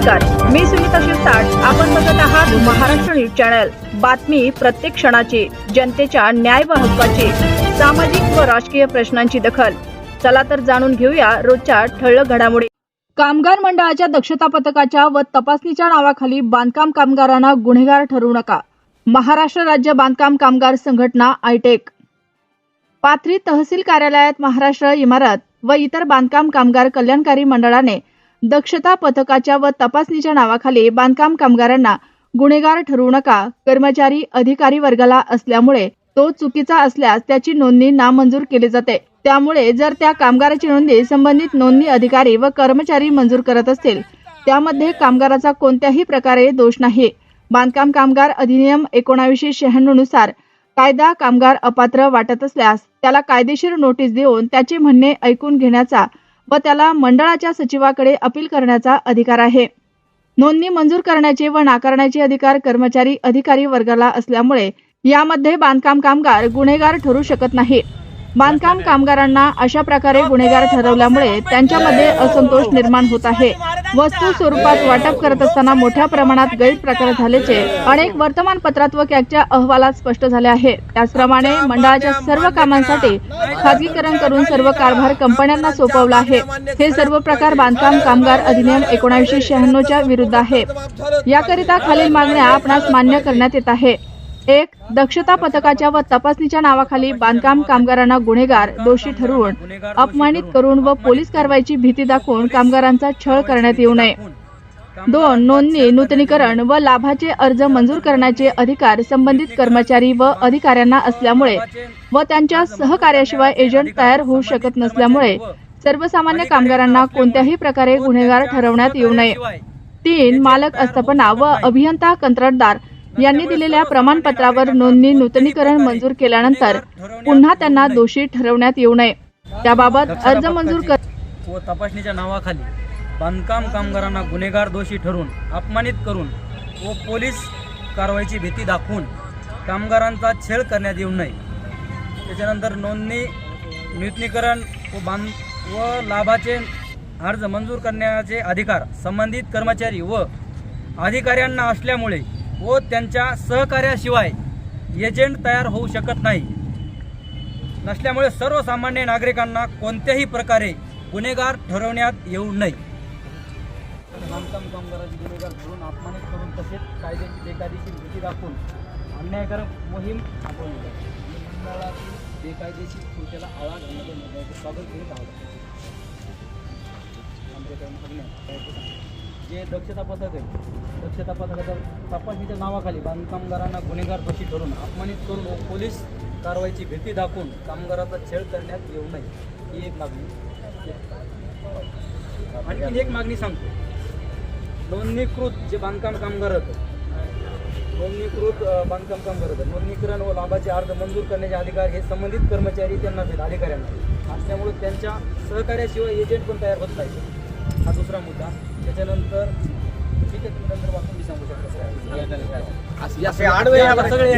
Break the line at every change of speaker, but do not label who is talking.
नमस्कार. मी सुनीता शिरसाट. आपण बघत आहात महाराष्ट्र न्यूज चॅनल. बातमी प्रत्येक क्षणाची जनतेच्या न्याय व हक्काची सामाजिक व राजकीय प्रश्नांची दखल. चला तर जाणून घेऊया रोजच्या ठळक घडामोडी. कामगार मंडळाच्या दक्षता पथकाच्या व तपासणीच्या नावाखाली बांधकाम कामगारांना गुन्हेगार ठरवू नका. महाराष्ट्र राज्य बांधकाम कामगार संघटना आयटेक. पाथरी तहसील कार्यालयात महाराष्ट्र इमारत व इतर बांधकाम कामगार कल्याणकारी मंडळाने दक्षता पथकाच्या व तपासणीच्या नावाखाली बांधकाम कामगारांना गुन्हेगार ठरवू नका. कर्मचारी अधिकारी वर्गाला असल्यामुळे तो चुकीचा असल्यास त्याची नोंदणी नामंजूर केली जाते. त्यामुळे जर त्या कामगाराची नोंदणी संबंधित नोंदणी अधिकारी व कर्मचारी मंजूर करत असतील त्यामध्ये कामगाराचा कोणत्याही प्रकारे दोष नाही. बांधकाम कामगार अधिनियम एकोणावीसशे शहाण्णवनुसार कायदा कामगार अपात्र वाटत असल्यास त्याला कायदेशीर नोटीस देऊन त्याचे म्हणणे ऐकून घेण्याचा व त्याला मंडळाच्या सचिवाकडे अपील करण्याचा अधिकार आहे. नोंदणी मंजूर करण्याचे व नाकारण्याचे अधिकार कर्मचारी अधिकारी वर्गाला असल्यामुळे यामध्ये बांधकाम कामगार गुन्हेगार ठरू शकत नाही. बांधकाम कामगारांना अशा प्रकारे गुन्हेगार ठरवल्यामुळे त्यांच्यामध्ये असंतोष निर्माण होत आहे. वस्तू स्वरूपात वाटप करत असताना मोठ्या प्रमाणात गैरप्रकार झाल्याचे अनेक वर्तमानपत्रात व कॅगच्या अहवालात स्पष्ट झाले आहे. त्याचप्रमाणे मंडळाच्या सर्व कामांसाठी खाजगीकरण करून सर्व कारभार कंपन्यांना सोपवला आहे. हे सर्व प्रकार बांधकाम कामगार अधिनियम एकोणीसशे शहाण्णवच्या विरुद्ध आहे. याकरिता खालील मागण्या आपणास मान्य करण्यात येत आहे. एक दक्षता पथकाच्या व तपासणीच्या नावाखाली बांधकाम कामगारांना गुन्हेगार दोषी ठरवून अपमानित करून व पोलीस कारवाईची भीती दाखवून कामगारांचा छळ करण्यात येऊ नये. दोन नोंदणी नूतनीकरण व लाभाचे अर्ज मंजूर करण्याचे अधिकार संबंधित कर्मचारी व अधिकाऱ्यांना असल्यामुळे व त्यांच्या सहकार्याशिवाय एजंट तयार होऊ शकत नसल्यामुळे सर्वसामान्य कामगारांना कोणत्याही प्रकारे गुन्हेगार ठरवण्यात येऊ नये. तीन मालक आस्थापना व अभियंता कंत्राटदार यांनी दिलेल्या प्रमाणपत्रावर नोंदणी नूतनीकरण मंजूर केल्यानंतर पुन्हा त्यांना दोषी ठरवण्यात येऊ नये. त्याबाबत अर्ज मंजूर कर
व तपासणीच्या नावाखाली बांधकाम कामगारांना गुन्हेगार दोषी ठरवून अपमानित करून व पोलीस कारवाईची भीती दाखवून कामगारांचा छेड करण्यात येऊ नये. त्याच्यानंतर नोंदणी नूतनीकरण व बांध व लाभाचे अर्ज मंजूर करण्याचे अधिकार संबंधित कर्मचारी व अधिकाऱ्यांना असल्यामुळे व त्यांच्या सहकार्याशिवाय एजंट तयार होऊ शकत नाही. नसल्यामुळे सर्वसामान्य नागरिकांना कोणत्याही प्रकारे गुन्हेगार ठरवण्यात येऊ नये. बांधकाम कामगारांची गुन्हेगार धरून अपमानित करून तसेच कायद्याची बेकायदेशीर भीती दाखवून अन्यायकारक मोहीम राबवली मंडळातील बेकायदेशीर कृत्याला आळा घालण्याच्या निर्णयाचे स्वागत करीत आहोत. जे दक्षता पथक आहे दक्षता पथकाच्या तपासणीच्या नावाखाली बांधकामगारांना गुन्हेगार दोषी ठरून अपमानित करून व पोलीस कारवाईची भीती दाखवून कामगाराचा छेड करण्यात येऊ नये ही एक मागणी. आणखी एक मागणी सांगतो. नोंदणीकृत जे बांधकाम कामगार होतं नोंदणीकृत बांधकाम कामगार होतं नोंदणीकरण व लाभाचे अर्ज मंजूर करण्याचे अधिकार हे संबंधित कर्मचारी त्यांना आहेत अधिकाऱ्यांना असल्यामुळे त्यांच्या सहकार्याशिवाय एजंट पण तयार होत नाही दुसरा मुद्दा. त्याच्यानंतर ठीक आहे तुम्ही नंतर वाचून बी सांगू शकता. सगळे
असे आडवे
सगळे